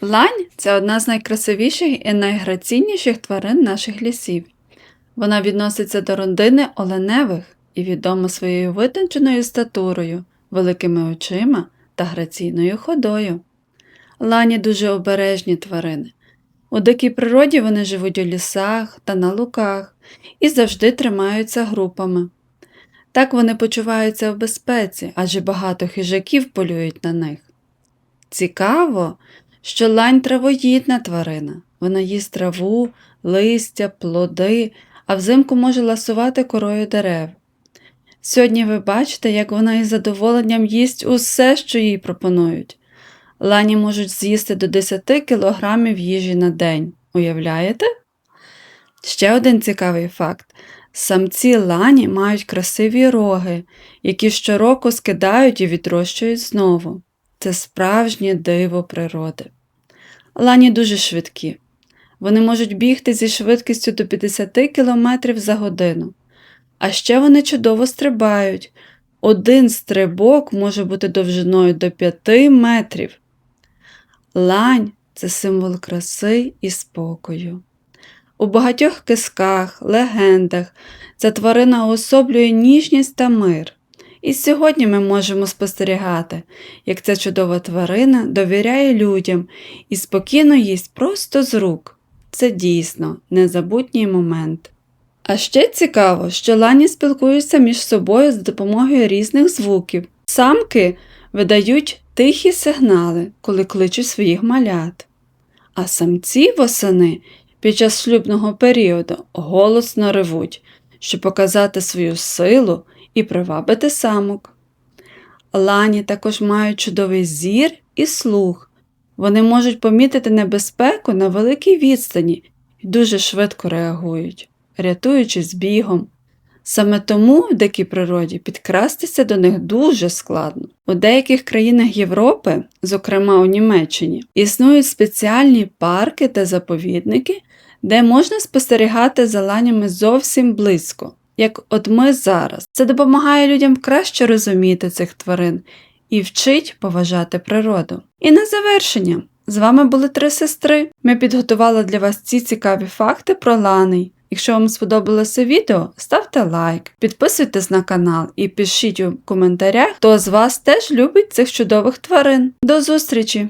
Лань це одна з найкрасивіших і найграційніших тварин наших лісів. Вона відноситься до родини оленевих і відома своєю витонченою статурою, великими очима та граційною ходою. Лані дуже обережні тварини. У дикій природі вони живуть у лісах та на луках і завжди тримаються групами. Так вони почуваються в безпеці, адже багато хижаків полюють на них. Цікаво, що лань травоїдна тварина. Вона їсть траву, листя, плоди, а взимку може ласувати корою дерев. Сьогодні ви бачите, як вона із задоволенням їсть усе, що їй пропонують. Лані можуть з'їсти до 10 кілограмів їжі на день. Уявляєте? Ще один цікавий факт. Самці лані мають красиві роги, які щороку скидають і відрощують знову. Це справжнє диво природи. Лані дуже швидкі. Вони можуть бігти зі швидкістю до 50 км за годину. А ще вони чудово стрибають. Один стрибок може бути довжиною до 5 метрів. Лань це символ краси і спокою. У багатьох кисках, легендах ця тварина уособлює ніжність та мир. І сьогодні ми можемо спостерігати, як ця чудова тварина довіряє людям і спокійно їсть просто з рук. Це дійсно незабутній момент. А ще цікаво, що лані спілкуються між собою з допомогою різних звуків. Самки видають тихі сигнали, коли кличуть своїх малят. А самці восени під час шлюбного періоду голосно ревуть, щоб показати свою силу і привабити самок. Лані також мають чудовий зір і слух. Вони можуть помітити небезпеку на великій відстані і дуже швидко реагують, рятуючись бігом. Саме тому в дикій природі підкрастися до них дуже складно. У деяких країнах Європи, зокрема у Німеччині, існують спеціальні парки та заповідники, де можна спостерігати за ланями зовсім близько, як от ми зараз. Це допомагає людям краще розуміти цих тварин і вчить поважати природу. І на завершення. З вами були три сестри. Ми підготували для вас ці цікаві факти про ланей. Якщо вам сподобалося відео, ставте лайк, підписуйтесь на канал і пишіть у коментарях, хто з вас теж любить цих чудових тварин. До зустрічі!